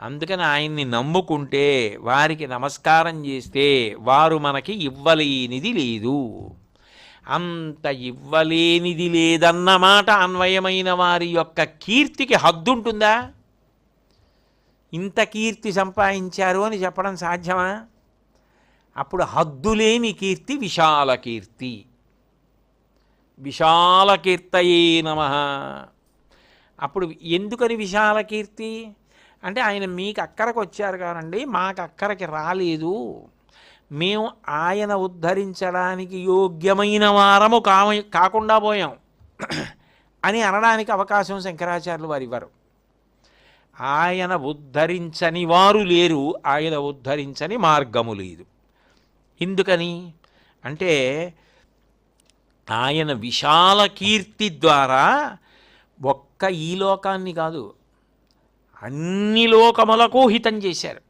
అందుకని ఆయన్ని నమ్ముకుంటే వారికి నమస్కారం చేస్తే వారు మనకి ఇవ్వలేనిది లేదు. అంత ఇవ్వలేనిది లేదన్నమాట అన్వయమైన వారి యొక్క కీర్తికి హద్దుంటుందా? ఇంత కీర్తి సంపాదించారు అని చెప్పడం సాధ్యమా? అప్పుడు హద్దులేని కీర్తి విశాల కీర్తి. విశాల కీర్తయే నమ. అప్పుడు ఎందుకని విశాల కీర్తి? అంటే ఆయన మీకు అక్కరకు వచ్చారు కానండి మాకు అక్కడికి రాలేదు. మేము ఆయన ఉద్ధరించడానికి యోగ్యమైన వారము కామ కాకుండా పోయాం. అని అనడానికి అవకాశం శంకరాచార్యులు వారు ఇవ్వరు ఆయన ఉద్ధరించని వారు లేరు ఆయన ఉద్ధరించని మార్గము లేదు. ఎందుకని? అంటే ఆయన విశాల కీర్తి ద్వారా ఒక్క ఈ లోకాన్ని కాదు అన్ని లోకములకు హితం చేశారు.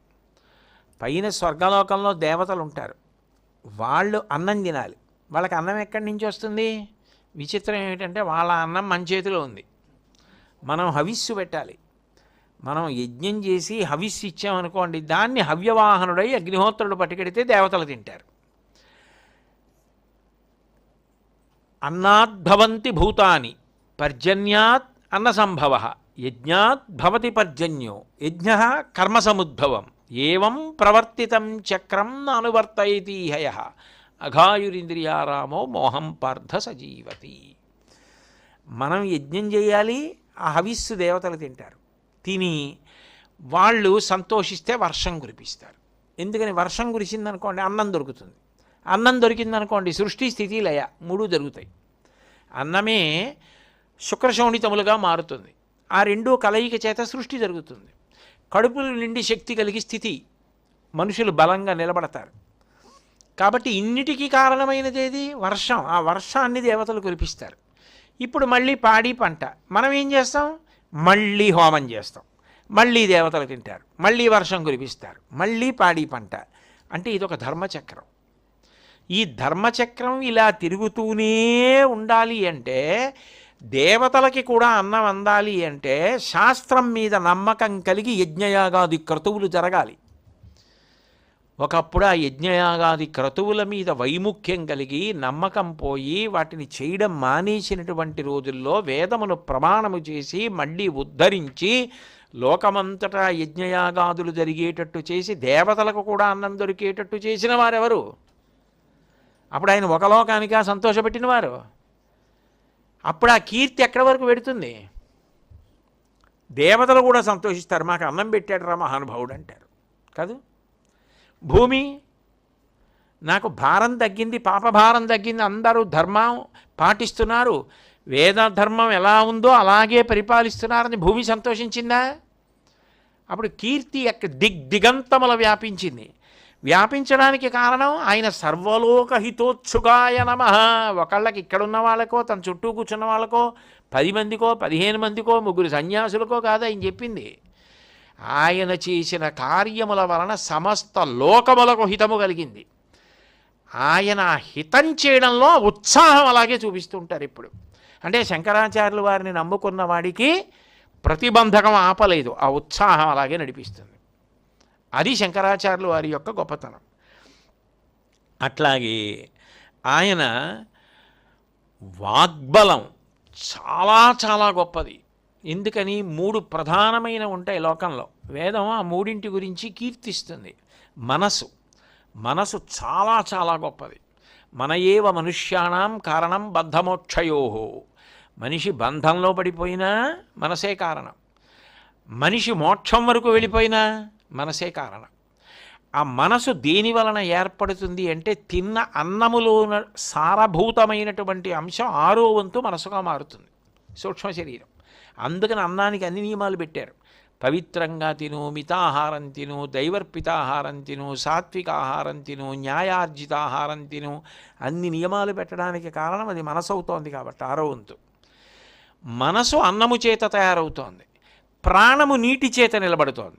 పైన స్వర్గలోకంలో దేవతలు ఉంటారు. వాళ్ళు అన్నం తినాలి. వాళ్ళకి అన్నం ఎక్కడి నుంచి వస్తుంది? విచిత్రం ఏమిటంటే వాళ్ళ అన్నం మన చేతిలో ఉంది. మనం హవిస్సు పెట్టాలి. మనం యజ్ఞం చేసి హవిస్సు ఇచ్చామనుకోండి దాన్ని హవ్యవాహనుడై అగ్నిహోత్రుడు పట్టుకెడితే దేవతలు తింటారు. అన్నాద్భవంతి భూతాని పర్జన్యాత్ అన్న సంభవ యజ్ఞాత్ భవతి పర్జన్యో యజ్ఞ కర్మసముద్భవం ఏవం ప్రవర్తితం చక్రం అనువర్తయతి హయ అఘాయురింద్రియారామో మోహం పార్థ సజీవతి. మనం యజ్ఞం చేయాలి ఆ హవిస్సు దేవతలు తింటారు. తిని వాళ్ళు సంతోషిస్తే వర్షం కురిపిస్తారు. ఎందుకని వర్షం కురిసిందనుకోండి అన్నం దొరుకుతుంది. అన్నం దొరికిందనుకోండి సృష్టి స్థితి లయ మూడు జరుగుతాయి. అన్నమే శుక్రశోణితములుగా మారుతుంది. ఆ రెండో కలయిక చేత సృష్టి జరుగుతుంది. కడుపులు నిండి శక్తి కలిగి స్థితి. మనుషులు బలంగా నిలబడతారు. కాబట్టి ఇన్నిటికీ కారణమైనది ఏది వర్షం. ఆ వర్షాన్ని దేవతలు కురిపిస్తారు. ఇప్పుడు మళ్ళీ పాడి పంట. మనం ఏం చేస్తాం? మళ్ళీ హోమం చేస్తాం. మళ్ళీ దేవతలు తింటారు. మళ్ళీ వర్షం కురిపిస్తారు. మళ్ళీ పాడి పంట. అంటే ఇదొక ధర్మచక్రం. ఈ ధర్మచక్రం ఇలా తిరుగుతూనే ఉండాలి అంటే దేవతలకి కూడా అన్నం అందాలి అంటే శాస్త్రం మీద నమ్మకం కలిగి యజ్ఞయాగాది క్రతువులు జరగాలి. ఒకప్పుడు ఆ యజ్ఞయాగాది క్రతువుల మీద వైముఖ్యం కలిగి నమ్మకం పోయి వాటిని చేయడం మానేసినటువంటి రోజుల్లో వేదమును ప్రమాణము చేసి మళ్ళీ ఉద్ధరించి లోకమంతటా యజ్ఞయాగాదులు జరిగేటట్టు చేసి దేవతలకు కూడా అన్నం దొరికేటట్టు చేసిన వారెవరు? అప్పుడు ఆయన ఒక లోకానికా సంతోషపెట్టిన వారు అప్పుడు ఆ కీర్తి ఎక్కడి వరకు పెడుతుంది? దేవతలు కూడా సంతోషిస్తారు. మాకు అన్నం పెట్టాడు రా మహానుభావుడు అంటారు. కాదు? భూమి నాకు భారం తగ్గింది పాపభారం తగ్గింది అందరూ ధర్మం పాటిస్తున్నారు. వేద ధర్మం ఎలా ఉందో అలాగే పరిపాలిస్తున్నారని భూమి సంతోషించిందా? అప్పుడు కీర్తి ఎక్క దిగ్ దిగంతముల వ్యాపించింది. వ్యాపించడానికి కారణం ఆయన సర్వలోక హితోత్సుగాయ నమ. ఒకళ్ళకి ఇక్కడున్న వాళ్ళకో తన చుట్టూ కూర్చున్న వాళ్ళకో పది మందికో పదిహేను మందికో ముగ్గురు సన్యాసులకో కాదు ఆయన చెప్పింది. ఆయన చేసిన కార్యముల వలన సమస్త లోకములకు హితము కలిగింది. ఆయన హితం చేయడంలో ఉత్సాహం అలాగే చూపిస్తుంటారు ఇప్పుడు. అంటే శంకరాచార్యులు వారిని నమ్ముకున్న వాడికి ప్రతిబంధకం ఆపలేదు. ఆ ఉత్సాహం అలాగే నడిపిస్తుంది. అది శంకరాచార్యులు వారి యొక్క గొప్పతనం. అట్లాగే ఆయన వాగ్బలం చాలా చాలా గొప్పది. ఎందుకని? మూడు ప్రధానమైన ఉంటాయి లోకంలో. వేదం ఆ మూడింటి గురించి కీర్తిస్తుంది. మనసు. మనసు చాలా చాలా గొప్పది. మన ఏవ మనుష్యాణం కారణం బద్ధమోక్షయోహో మనిషి బంధంలో పడిపోయినా మనసే కారణం. మనిషి మోక్షం వరకు వెళ్ళిపోయినా మనసే కారణం. ఆ మనసు దేని వలన ఏర్పడుతుంది అంటే తిన్న అన్నములో సారభూతమైనటువంటి అంశం ఆరో వంతు మనసుగా మారుతుంది. సూక్ష్మ శరీరం. అందుకని అన్నానికి అన్ని నియమాలు పెట్టారు. పవిత్రంగా తిను మితాహారం తిను దైవర్పితాహారం తిను సాత్విక ఆహారం తిను న్యాయార్జిత ఆహారం తిను. అన్ని నియమాలు పెట్టడానికి కారణం అది మనసు అవుతోంది కాబట్టి ఆరో వంతు. మనసు అన్నము చేత తయారవుతోంది. ప్రాణము నీటి చేత నిలబడుతోంది.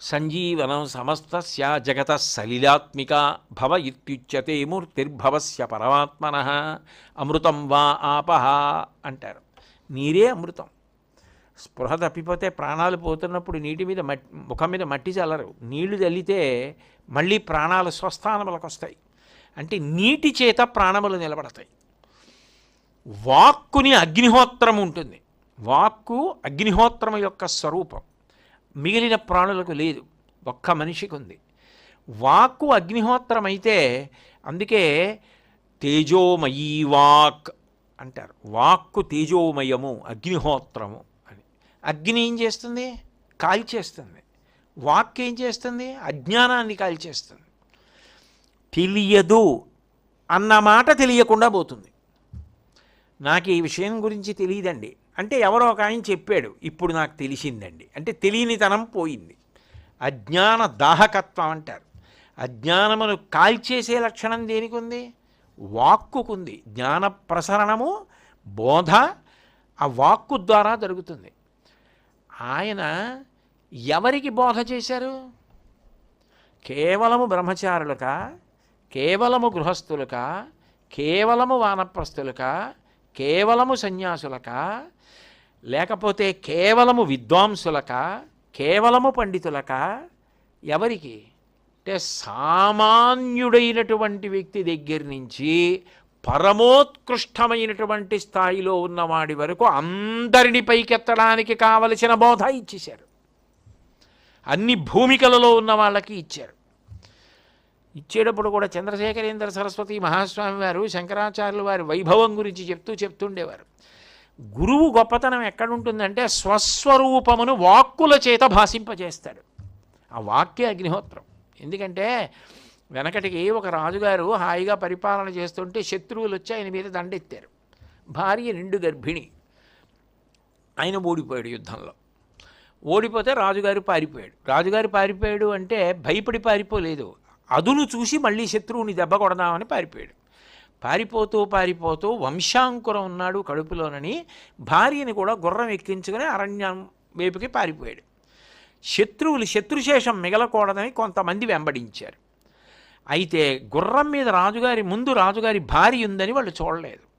సంజీవనం సమస్తస్య జగత సలిలాత్మిక భవ ఇత్యుచ్యతే మూర్తిర్భవస్య పరమాత్మన. అమృతం వా ఆపహ అంటారు. నీరే అమృతం. స్పృహ తప్పిపోతే ప్రాణాలు పోతున్నప్పుడు నీటి మీద మట్టి ముఖం మీద మట్టి చల్లరు. నీళ్ళు చల్లితే మళ్ళీ ప్రాణాలు స్వస్థానములకు వస్తాయి. అంటే నీటి చేత ప్రాణములు నిలబడతాయి. వాక్కుని అగ్నిహోత్రం ఉంటుంది. వాక్కు అగ్నిహోత్రం యొక్క స్వరూపం. మిగిలిన ప్రాణులకు లేదు. ఒక్క మనిషికి ఉంది వాక్కు అగ్నిహోత్రమైతే అందుకే తేజోమయీ వాక్ అంటారు. వాక్కు తేజోమయము అగ్నిహోత్రము అని. అగ్ని ఏం చేస్తుంది? కాల్చేస్తుంది. వాక్ ఏం చేస్తుంది? అజ్ఞానాన్ని కాల్చేస్తుంది. తెలియదు అన్న మాట తెలియకుండా పోతుంది. నాకు ఈ విషయం గురించి తెలియదండి. అంటే ఎవరో ఒక ఆయన చెప్పాడు ఇప్పుడు నాకు తెలిసిందండి. అంటే తెలియనితనం పోయింది. అజ్ఞాన దాహకత్వం అంటారు. అజ్ఞానమును కాల్చేసే లక్షణం దేనికి ఉంది వాక్కుకుంది. జ్ఞాన ప్రసరణము బోధ ఆ వాక్కు ద్వారా జరుగుతుంది. ఆయన ఎవరికి బోధ చేశారు? కేవలము బ్రహ్మచారులక? కేవలము గృహస్థులక? కేవలము వానప్రస్థులక? కేవలము సన్యాసులక? లేకపోతే కేవలము విద్వాంసులక? కేవలము పండితులక? ఎవరికి? అంటే సామాన్యుడైనటువంటి వ్యక్తి దగ్గర నుంచి పరమోత్కృష్టమైనటువంటి స్థాయిలో ఉన్నవాడి వరకు అందరిని పైకెత్తడానికి కావలసిన బోధ ఇచ్చేశారు. అన్ని భూమికలలో ఉన్న వాళ్ళకి ఇచ్చారు. ఇచ్చేటప్పుడు కూడా చంద్రశేఖరేంద్ర సరస్వతి మహాస్వామి వారు శంకరాచార్యులు వారి వైభవం గురించి చెప్తూ చెప్తుండేవారు గురువు గొప్పతనం ఎక్కడుంటుందంటే స్వస్వరూపమును వాక్కుల చేత భాషింపజేస్తాడు. ఆ వాక్య అగ్నిహోత్రం. ఎందుకంటే వెనకటికి ఒక రాజుగారు హాయిగా పరిపాలన చేస్తుంటే శత్రువులు వచ్చి ఆయన మీద దండెత్తారు. భార్య నిండు గర్భిణి. ఆయన ఓడిపోయాడు యుద్ధంలో. ఓడిపోతే రాజుగారు పారిపోయాడు. రాజుగారు పారిపోయాడు అంటే భయపడి పారిపోలేదు. అదును చూసి మళ్ళీ శత్రువుని దెబ్బ కొడదామని పారిపోయాడు. పారిపోతూ పారిపోతూ వంశాంకురం ఉన్నాడు కడుపులోనని భార్యని కూడా గుర్రం ఎక్కించుకుని అరణ్యం వైపుకి పారిపోయాడు. శత్రువులు శత్రుశేషం మిగలకూడదని కొంతమంది వెంబడించారు. అయితే గుర్రం మీద రాజుగారి ముందు రాజుగారి భార్య ఉందని వాళ్ళు చూడలేదు.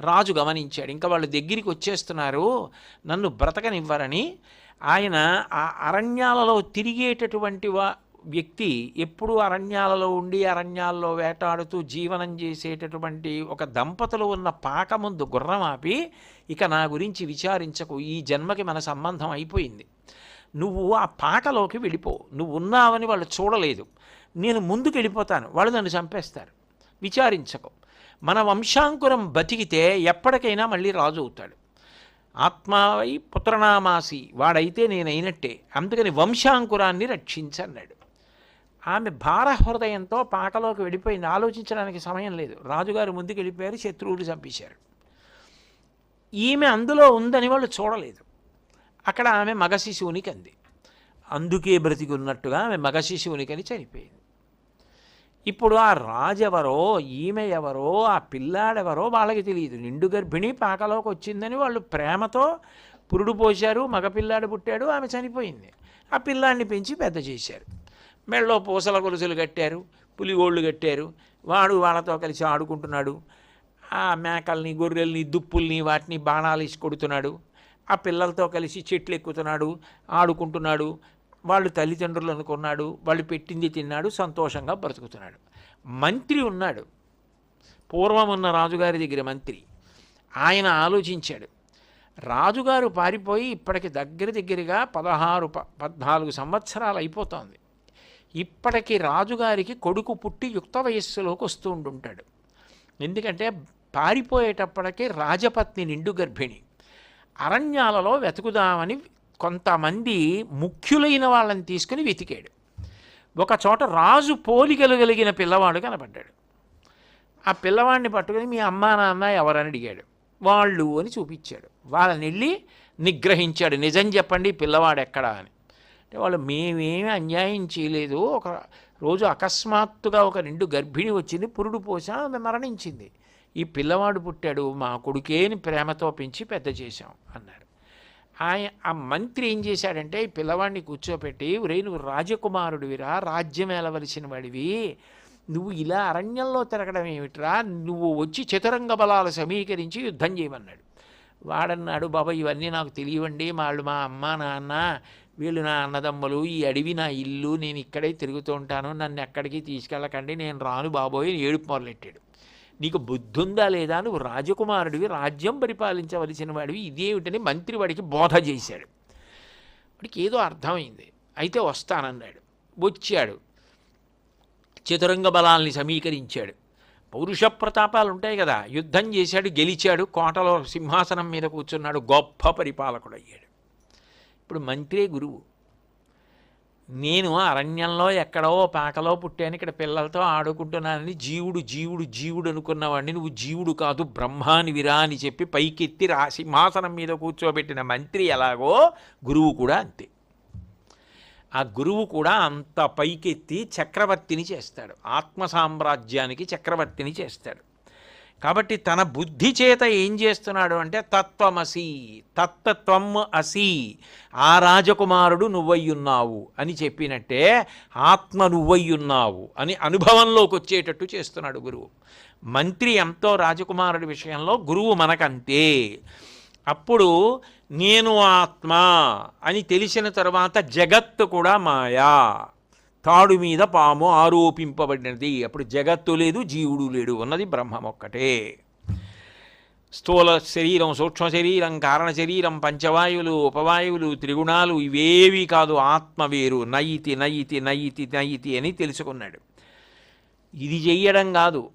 రాజు గమనించాడు ఇంకా వాళ్ళు దగ్గరికి వచ్చేస్తున్నారు నన్ను బ్రతకనివ్వరని. ఆయన ఆ అరణ్యాలలో తిరిగేటటువంటి వా వ్యక్తి ఎప్పుడు అరణ్యాలలో ఉండి అరణ్యాల్లో వేటాడుతూ జీవనం చేసేటటువంటి ఒక దంపతులు ఉన్న పాక ముందు గుర్రం ఆపి ఇక నా గురించి విచారించకు. ఈ జన్మకి మన సంబంధం అయిపోయింది. నువ్వు ఆ పాకలోకి వెళ్ళిపో. నువ్వు ఉన్నావని వాళ్ళు చూడలేదు. నేను ముందుకు వెళ్ళిపోతాను వాళ్ళు నన్ను చంపేస్తారు. విచారించకు. మన వంశాంకురం బతికితే ఎప్పటికైనా మళ్ళీ రాజు అవుతాడు. ఆత్మావై పుత్రనామాసి. వాడైతే నేనైనట్టే. అందుకని వంశాంకురాన్ని రక్షించన్నాడు. ఆమె భార హృదయంతో పాటలోకి వెళ్ళిపోయింది. ఆలోచించడానికి సమయం లేదు. రాజుగారు ముందుకు వెళ్ళిపోయారు శత్రువులు చంపేశారు. ఈమె అందులో ఉందని వాళ్ళు చూడలేదు. అక్కడ ఆమె మగ శిశువునికి అంది. అందుకే బ్రతికున్నట్టుగా ఆమె మగ శిశువునికని చనిపోయింది. ఇప్పుడు ఆ రాజెవరో ఈమె ఎవరో ఆ పిల్లాడెవరో వాళ్ళకి తెలియదు. నిండు గర్భిణి పాకలోకి వచ్చిందని వాళ్ళు ప్రేమతో పురుడు పోశారు మగపిల్లాడు పుట్టాడు ఆమె చనిపోయింది. ఆ పిల్లాడిని పెంచి పెద్ద చేశారు. మెళ్ళో పూసల గొలుసులు కట్టారు పులిగోళ్ళు కట్టారు వాడు వాళ్ళతో కలిసి ఆడుకుంటున్నాడు. ఆ మేకల్ని గొర్రెల్ని దుప్పుల్ని వాటిని బాణాలు ఇసి కొడుతున్నాడు. ఆ పిల్లలతో కలిసి చెట్లు ఎక్కుతున్నాడు ఆడుకుంటున్నాడు. వాళ్ళు తల్లిదండ్రులు అనుకున్నాడు వాళ్ళు పెట్టింది తిన్నాడు సంతోషంగా బ్రతుకుతున్నాడు. మంత్రి ఉన్నాడు. పూర్వం ఉన్న రాజుగారి దగ్గర మంత్రి. ఆయన ఆలోచించాడు. రాజుగారు పారిపోయి ఇప్పటికి దగ్గర దగ్గరగా పదహారు ప పద్నాలుగు సంవత్సరాలు అయిపోతోంది. ఇప్పటికి రాజుగారికి కొడుకు పుట్టి యుక్త వయస్సులోకి వస్తూ ఉండుంటాడు. ఎందుకంటే పారిపోయేటప్పటికే రాజపత్ని నిండు గర్భిణి. అరణ్యాలలో వెతుకుదామని కొంతమంది ముఖ్యులైన వాళ్ళని తీసుకుని వెతికాడు. ఒక చోట రాజు పోలికలు కలిగిన పిల్లవాడు కనపడ్డాడు. ఆ పిల్లవాడిని పట్టుకుని మీ అమ్మా నాన్న ఎవరని అడిగాడు. వాళ్ళు అని చూపించాడు. వాళ్ళని వెళ్ళి నిగ్రహించాడు. నిజం చెప్పండి పిల్లవాడు ఎక్కడా అని. అంటే వాళ్ళు మేమేమి అన్యాయం చేయలేదు. ఒక రోజు అకస్మాత్తుగా ఒక రెండు గర్భిణి వచ్చింది. పురుడు పోసా ఆమె మరణించింది. ఈ పిల్లవాడు పుట్టాడు. మా కొడుకేని ప్రేమతో పెంచి పెద్ద చేశాం అన్నారు. ఆయన ఆ మంత్రి ఏం చేశాడంటే ఈ పిల్లవాడిని కూర్చోపెట్టి రే నువ్వు రాజకుమారుడివిరా రాజ్యం ఏలవలసిన వాడివి. నువ్వు ఇలా అరణ్యంలో తిరగడం ఏమిట్రా? నువ్వు వచ్చి చతురంగ బలాలు సమీకరించి యుద్ధం చేయమన్నాడు. వాడన్నాడు బాబా ఇవన్నీ నాకు తెలియవండి. వాళ్ళు మా అమ్మ నాన్న వీళ్ళు నా అన్నదమ్ములు ఈ అడవి నా ఇల్లు నేను ఇక్కడే తిరుగుతూ ఉంటాను నన్ను ఎక్కడికి తీసుకెళ్ళకండి నేను రాను బాబోయ్ ఏడుపు మొదలెట్టాడు నీకు బుద్ధి ఉందా లేదా నువ్వు రాజకుమారుడివి రాజ్యం పరిపాలించవలసిన వాడివి ఇదేమిటని మంత్రి వాడికి బోధ చేశాడు. వాడికి ఏదో అర్థమైంది. అయితే వస్తానన్నాడు. వచ్చాడు. చతురంగ బలాల్ని సమీకరించాడు. పౌరుష ప్రతాపాలు ఉంటాయి కదా యుద్ధం చేశాడు గెలిచాడు కోటలో సింహాసనం మీద కూర్చున్నాడు గొప్ప పరిపాలకుడు అయ్యాడు ఇప్పుడు మంత్రే గురువు. నేను అరణ్యంలో ఎక్కడో పాకలో పుట్టాను ఇక్కడ పిల్లలతో ఆడుకుంటున్నానని జీవుడు జీవుడు జీవుడు అనుకున్నవాడిని నువ్వు జీవుడు కాదు బ్రహ్మాని విరా అని చెప్పి పైకెత్తి రా సింహాసనం మీద కూర్చోబెట్టిన మంత్రి ఎలాగో గురువు కూడా అంతే. ఆ గురువు కూడా అంత పైకెత్తి చక్రవర్తిని చేస్తాడు. ఆత్మ సామ్రాజ్యానికి చక్రవర్తిని చేస్తాడు. కాబట్టి తన బుద్ధి చేత ఏం చేస్తున్నాడు అంటే తత్వమసి తత్తత్వం అసి ఆ రాజకుమారుడు నువ్వయ్యున్నావు అని చెప్పినట్టే ఆత్మ నువ్వయ్యున్నావు అని అనుభవంలోకి వచ్చేటట్టు చేస్తున్నాడు గురువు. మంత్రి ఎంతో రాజకుమారుడి విషయంలో గురువు మనకంతే. అప్పుడు నేను ఆత్మ అని తెలిసిన తర్వాత జగత్తు కూడా మాయా. తాడు మీద పాము ఆరోపింపబడినది. అప్పుడు జగత్తు లేదు జీవుడు లేడు ఉన్నది బ్రహ్మం ఒక్కటే. స్థూల శరీరం సూక్ష్మ శరీరం కారణ శరీరం పంచవాయువులు ఉపవాయువులు త్రిగుణాలు ఇవేవి కాదు ఆత్మ వేరు. నయితి నయితి నయితి నయితి అని తెలుసుకున్నాడు. ఇది చెయ్యడం కాదు.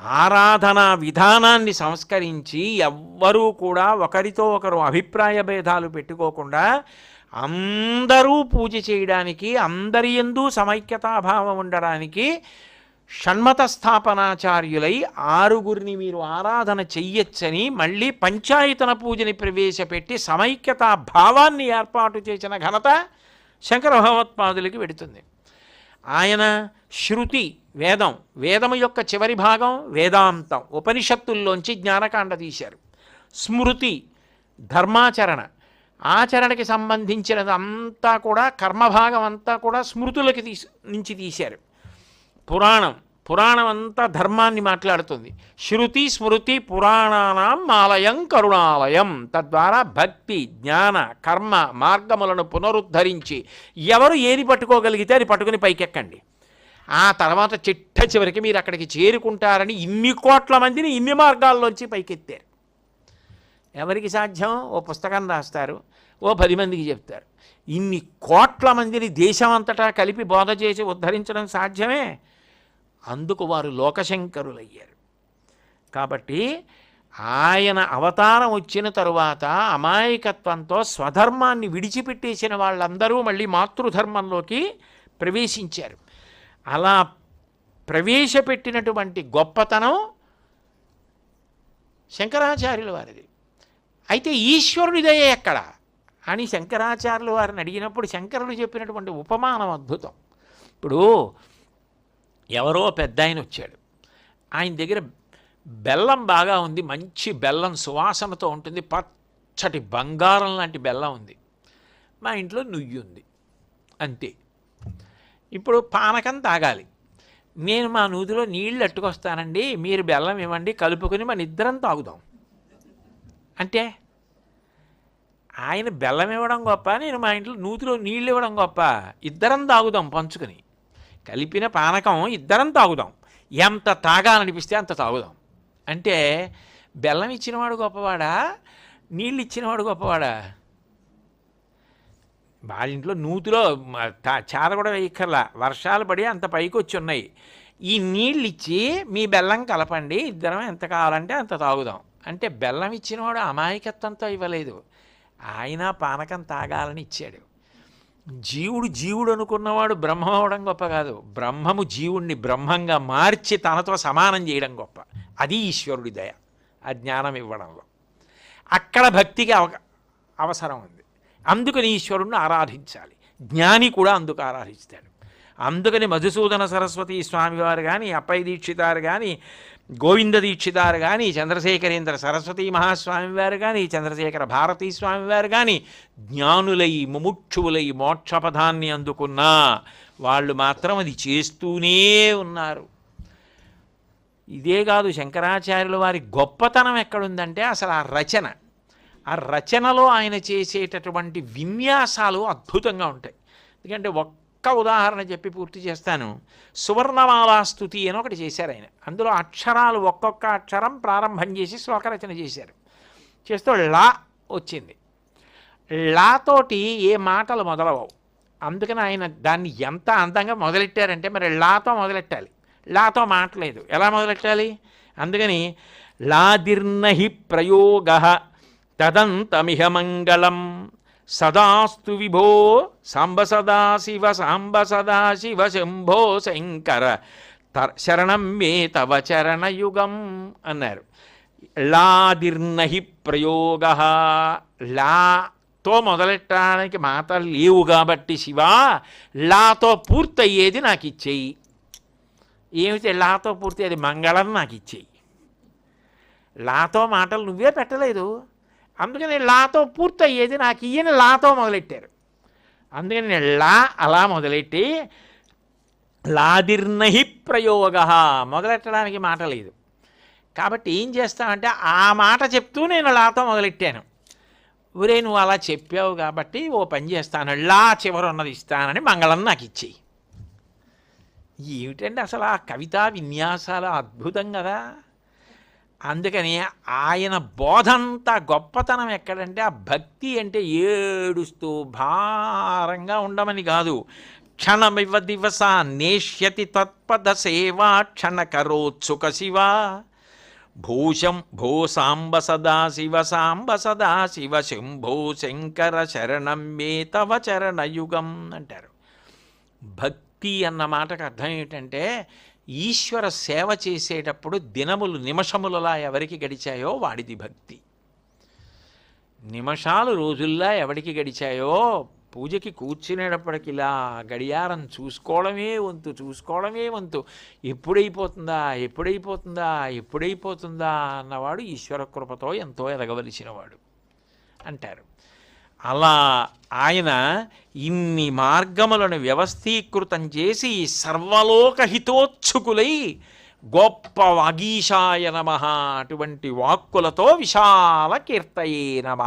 ఆరాధనా విధానాన్ని సంస్కరించి ఎవ్వరూ కూడా ఒకరితో ఒకరు అభిప్రాయ భేదాలు పెట్టుకోకుండా అందరూ పూజ చేయడానికి అందరి ఎందు సమైక్యతాభావం ఉండడానికి షణ్మత స్థాపనాచార్యులై ఆరుగురిని మీరు ఆరాధన చెయ్యొచ్చని మళ్ళీ పంచాయతన పూజని ప్రవేశపెట్టి సమైక్యతా భావాన్ని ఏర్పాటు చేసిన ఘనత శంకర భగవత్పాదులకి వెడుతుంది ఆయన శృతి వేదం వేదము యొక్క చివరి భాగం వేదాంతం ఉపనిషత్తుల్లోంచి జ్ఞానకాండ తీశారు. స్మృతి ధర్మాచరణ ఆచరణకి సంబంధించినది అంతా కూడా కర్మభాగం అంతా కూడా స్మృతులకి తీసి నుంచి తీశారు. పురాణం పురాణం అంతా ధర్మాన్ని మాట్లాడుతుంది. శృతి స్మృతి పురాణానాం ఆలయం కరుణాలయం తద్వారా భక్తి జ్ఞాన కర్మ మార్గములను పునరుద్ధరించి ఎవరు ఏది పట్టుకోగలిగితే అది పట్టుకుని పైకెక్కండి. ఆ తర్వాత చిట్ట చివరికి మీరు అక్కడికి చేరుకుంటారని ఇన్ని కోట్ల మందిని ఇన్ని మార్గాల్లోంచి పైకెత్తారు. ఎవరికి సాధ్యం? ఓ పుస్తకం రాస్తారు. ఓ పది మందికి చెప్తారు. ఇన్ని కోట్ల మందిని దేశమంతటా కలిపి బోధ చేసి ఉద్ధరించడం సాధ్యమే? అందుకు వారు లోకశంకరులయ్యారు. కాబట్టి ఆయన అవతారం వచ్చిన తరువాత అమాయకత్వంతో స్వధర్మాన్ని విడిచిపెట్టేసిన వాళ్ళందరూ మళ్ళీ మాతృధర్మంలోకి ప్రవేశించారు. అలా ప్రవేశపెట్టినటువంటి గొప్పతనం శంకరాచార్యుల వారిది. అయితే ఈశ్వరుడిదయే ఎక్కడ? అని శంకరాచార్యులు వారిని అడిగినప్పుడు శంకరుడు చెప్పినటువంటి ఉపమానం అద్భుతం. ఇప్పుడు ఎవరో పెద్ద ఆయన వచ్చాడు. ఆయన దగ్గర బెల్లం బాగా ఉంది మంచి బెల్లం సువాసనతో ఉంటుంది పచ్చటి బంగారం లాంటి బెల్లం ఉంది. మా ఇంట్లో నుయ్యి ఉంది అంతే. ఇప్పుడు పానకం తాగాలి. నేను మా నూతిలో నీళ్ళు అట్టుకొస్తానండి మీరు బెల్లం ఇవ్వండి కలుపుకొని మన ఇద్దరం తాగుదాం. అంటే ఆయన బెల్లం ఇవ్వడం గొప్ప నేను మా ఇంట్లో నూతిలో నీళ్ళు ఇవ్వడం గొప్ప. ఇద్దరం తాగుదాం పంచుకొని. కలిపిన పానకం ఇద్దరం తాగుదాం. ఎంత తాగాలనిపిస్తే అంత తాగుదాం. అంటే బెల్లం ఇచ్చినవాడు గొప్పవాడా? నీళ్ళు ఇచ్చినవాడు గొప్పవాడా? వాళ్ళ ఇంట్లో నూతిలో మ- తా- చార కూడా వేయక్కర్లా. వర్షాలు పడి అంత పైకి వచ్చి ఉన్నాయి. ఈ నీళ్ళు ఇచ్చి మీ బెల్లం కలపండి. ఇద్దరం ఎంత కావాలంటే అంత తాగుదాం. అంటే బెల్లం ఇచ్చినవాడు అమాయకత్వంతో ఇవ్వలేదు. ఆయన పానకం తాగాలని ఇచ్చాడు. జీవుడు జీవుడు అనుకున్నవాడు బ్రహ్మం అవడం గొప్ప కాదు. బ్రహ్మము జీవుణ్ణి బ్రహ్మంగా మార్చి తనతో సమానం చేయడం గొప్ప. అది ఈశ్వరుడి దయ ఆ జ్ఞానం ఇవ్వడంలో. అక్కడ భక్తికి అవ అవసరం ఉంది. అందుకని ఈశ్వరుణ్ణి ఆరాధించాలి. జ్ఞాని కూడా అందుకు ఆరాధిస్తాడు. అందుకని మధుసూదన సరస్వతి స్వామివారు కానీ అప్పయ దీక్షితారు కానీ గోవింద దీక్షితారు కానీ చంద్రశేఖరేంద్ర సరస్వతి మహాస్వామి వారు కానీ చంద్రశేఖర భారతీ స్వామి వారు కానీ జ్ఞానులై ముముక్షువులై మోక్షపథాన్ని అందుకున్నా వాళ్ళు మాత్రం అది చేస్తూనే ఉన్నారు. ఇదే కాదు శంకరాచార్యుల వారి గొప్పతనం ఎక్కడుందంటే అసలు ఆ రచన. ఆ రచనలో ఆయన చేసేటటువంటి విన్యాసాలు అద్భుతంగా ఉంటాయి. ఎందుకంటే ఒక్క ఉదాహరణ చెప్పి పూర్తి చేస్తాను. సువర్ణమాలా స్థుతి అని ఒకటి చేశారు ఆయన. అందులో అక్షరాలు ఒక్కొక్క అక్షరం ప్రారంభం చేసి శ్లోకరచన చేశారు. చేస్తూ లా వచ్చింది. లాతోటి ఏ మాటలు మొదలవవు. అందుకని ఆయన దాన్ని ఎంత అందంగా మొదలెట్టారంటే మరి లాతో మొదలెట్టాలి. లాతో మాటలేదు ఎలా మొదలెట్టాలి? అందుకని లాదిర్నహి ప్రయోగ తదంతమిహ మంగళం. సదాస్తు విభో సాంబ సదాశివ సాంబ సదాశివ శంభో శంకర. తర్ శరణం మే తవ చరణయుగం అన్నారు. లాదిర్నహి ప్రయోగ. లాతో మొదలెట్టడానికి మాటలు లేవు కాబట్టి శివ లాతో పూర్తయ్యేది నాకు ఇచ్చేయి. ఏమిటి లాతో పూర్తి అది మంగళం నాకు ఇచ్చేయి. లాతో మాటలు నువ్వే పెట్టలేదు. అందుకని లాతో పూర్తయ్యేది నాకు ఈయన లాతో మొదలెట్టారు. అందుకని నేను లా అలా మొదలెట్టి లాదిర్నహి ప్రయోగ మొదలెట్టడానికి మాట లేదు. కాబట్టి ఏం చేస్తామంటే ఆ మాట చెప్తూ నేను లాతో మొదలెట్టాను. ఒరే నువ్వు అలా చెప్పావు కాబట్టి ఓ పని చేస్తాను. లా చివర ఉన్నది ఇస్తానని మంగళం నాకు ఇచ్చేయి. ఏమిటండి అసలు ఆ కవితా విన్యాసాలు అద్భుతం కదా? అందుకని ఆయన బోధంతా గొప్పతనం ఎక్కడంటే ఆ భక్తి అంటే ఏడుస్తూ భారంగా ఉండమని కాదు. క్షణమివ దివస నేష్యతి తత్పద సేవా క్షణకరోత్సుక శివ. భూషం భో సాంబ సదా శివ సాంబ సదా శివ శంభో శంకర శరణం మే తవ చరణయుగం అంటారు. భక్తి అన్న మాటకు అర్థం ఏంటంటే ఈశ్వర సేవ చేసేటప్పుడు దినములు నిమిషములలా ఎవరికి గడిచాయో వాడిది భక్తి. నిమిషాలు రోజుల్లా ఎవరికి గడిచాయో పూజకి కూర్చునేటప్పటికి ఇలా గడియారం చూసుకోవడమే వంతు చూసుకోవడమే వంతు. ఎప్పుడైపోతుందా ఎప్పుడైపోతుందా ఎప్పుడైపోతుందా అన్నవాడు ఈశ్వర కృపతో ఎంతో ఎదగవలసినవాడు అంటారు. అలా ఆయన ఇన్ని మార్గములను వ్యవస్థీకృతం చేసి సర్వలోకహితోత్సుకులై గొప్ప వాగీషాయ నమ అటువంటి వాక్కులతో విశాల కీర్తయే నమ.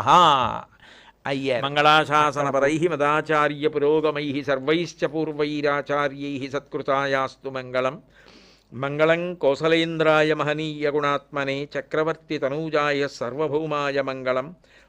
అయ్యారు మంగళాశాసనపరై మదాచార్య పురోగమై సర్వైశ్చ పూర్వైరాచార్యై సత్కృతాయాస్తు మంగళం. మంగళం కోసలేంద్రాయ మహనీయ గుణాత్మనే చక్రవర్తి తనూజాయ సర్వభౌమాయ మంగళం.